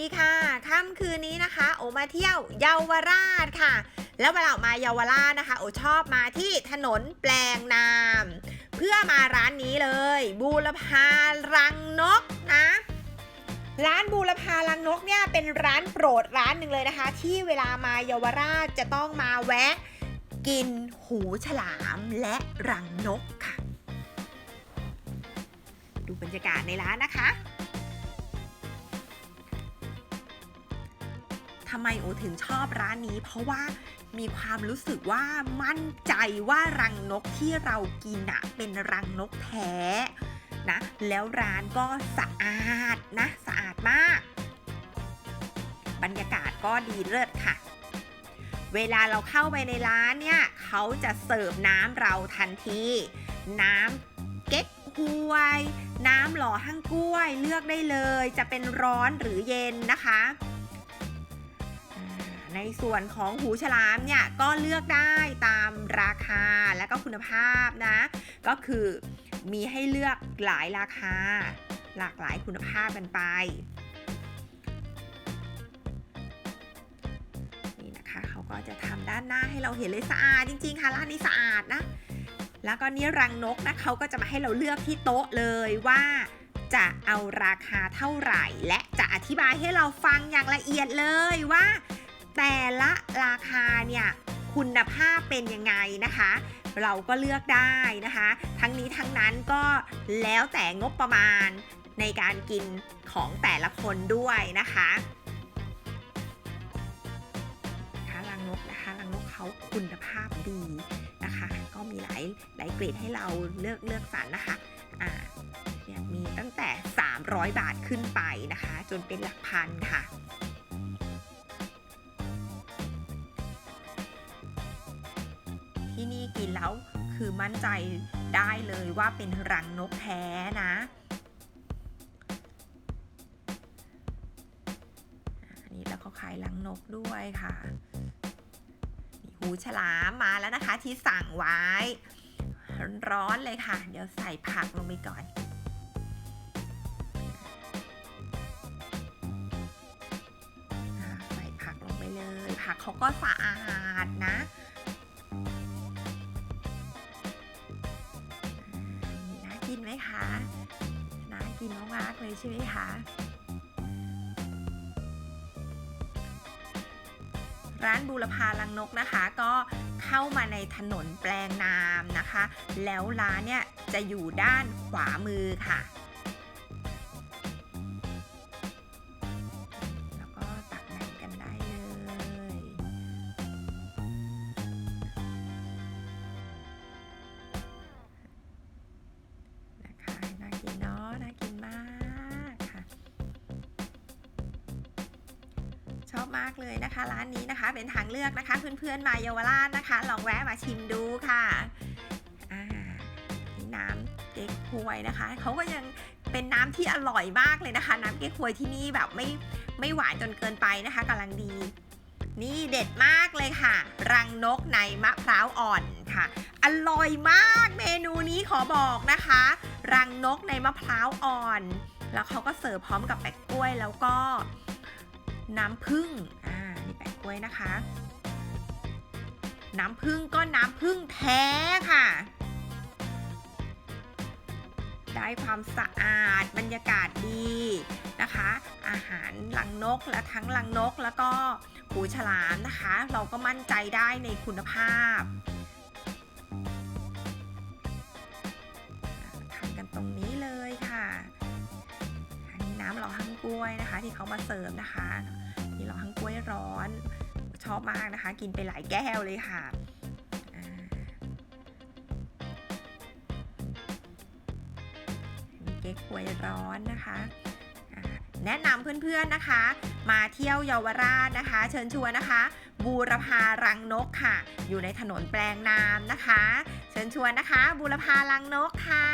ดีค่ะค่ำคืนนี้นะคะ โอมาเที่ยวเยาวราชค่ะ แล้วเวลาออกมาเยาวราชนะคะ โอชอบมาที่ถนนแปลงนาม เพื่อมาร้านนี้เลย บูรพารังนกนะ ร้านบูรพารังนกเนี่ยเป็นร้านโปรดร้านหนึ่งเลยนะคะ ที่เวลามาเยาวราชจะต้องมาแวะ กินหูฉลามและรังนกค่ะ ดูบรรยากาศในร้านนะคะ ทำไมโอถึงชอบร้านนี้ เพราะว่ามีความรู้สึกว่ามั่นใจว่ารังนกที่เรากินอะเป็นรังนกแท้นะ แล้วร้านก็สะอาดนะ สะอาดมาก บรรยากาศก็ดีเลิศค่ะ เวลาเราเข้าไปในร้านเนี่ย เขาจะเสิร์ฟน้ำเราทันที น้ำเก๊กฮวย น้ำหล่อหั่งกล้วยเลือกได้เลย จะเป็นร้อนหรือเย็นนะคะ ในส่วนของหูฉลามเนี่ยก็เลือกได้ตามราคาและก็คุณภาพนะ ก็คือมีให้เลือกหลายราคา หลากหลายคุณภาพกันไปนี่นะคะเขาก็จะทำด้านหน้าให้เราเห็นเลยสะอาดจริงๆค่ะร้านนี้สะอาดนะ แล้วก็นี่รังนกนะเขาก็จะมาให้เราเลือกที่โต๊ะเลยว่าจะเอาราคาเท่าไหร่ และจะอธิบายให้เราฟังอย่างละเอียดเลยว่า แต่ละราคาเนี่ยคุณภาพเป็นยังไงนะคะ เราก็เลือกได้นะคะ ทั้งนี้ทั้งนั้นก็แล้วแต่งบประมาณในการกินของแต่ละคนด้วยนะคะคะรังนกนะคะรังนกเขาคุณภาพดีนะคะ ก็มีหลายหลายเกรดให้เราเลือกเลือกสรรนะคะอ่าเนี่ยมีตั้งแต่ 300 บาทขึ้นไปนะคะ จนเป็นหลักพันค่ะ ที่นี่กินแล้วคือมั่นใจได้เลยว่าเป็นรังนกแท้นะนนี้แล้วเขาขายรังนกด้วยค่ะมีหูฉลามมาแล้วนะคะที่สั่งไว้ ร้อนๆเลยค่ะ เดี๋ยวใส่ผักลงไปก่อนใส่ผักลงไปเลย ผักเขาก็สะอาดนะ กินมากๆเลยใช่ไหมคะ ร้านบูรพาลังนกนะคะก็เข้ามาในถนนแปลงนามนะคะ แล้วร้านเนี่ยจะอยู่ด้านขวามือค่ะ มากเลยนะคะ ร้านนี้นะคะ เป็นทางเลือกนะคะ เพื่อนๆมาเยาวราชนะคะ ลองแวะมาชิมดูค่ะอ่านี่น้ำเก๊กฮวยนะคะเขาก็ยังเป็นน้ำที่อร่อยมากเลยนะคะ น้ำเก๊กฮวยที่นี่แบบไม่ไม่หวานจนเกินไปนะคะกำลังดี นี่เด็ดมากเลยค่ะ รังนกในมะพร้าวอ่อนค่ะ อร่อยมากเมนูนี้ขอบอกนะคะ รังนกในมะพร้าวอ่อน แล้วเขาก็เสิร์ฟพร้อมกับแปะกล้วยแล้วก็ น้ำผึ้งอ่านี่แปะกล้วยนะคะ น้ำผึ้งก็น้ำผึ้งแท้ค่ะ ได้ความสะอาดบรรยากาศดีนะคะ อาหารลังนกและทั้งลังนกแล้วก็หูฉลามนะคะ เราก็มั่นใจได้ในคุณภาพ อันนี้น้ำหล่อฮังกล้วยนะคะ ที่เขามาเสิร์ฟนะคะนี่หล่อฮังกล้วยร้อน ชอบมากนะคะ กินไปหลายแก้วเลยค่ะมีเก๊กฮวยร้อนนะคะแนะนำเพื่อนๆนะคะ มาเที่ยวเยาวราชนะคะ เชิญชวนนะคะ บูรพารังนกค่ะ อยู่ในถนนแปลงนามนะคะ เชิญชวนนะคะ บูรพารังนกค่ะ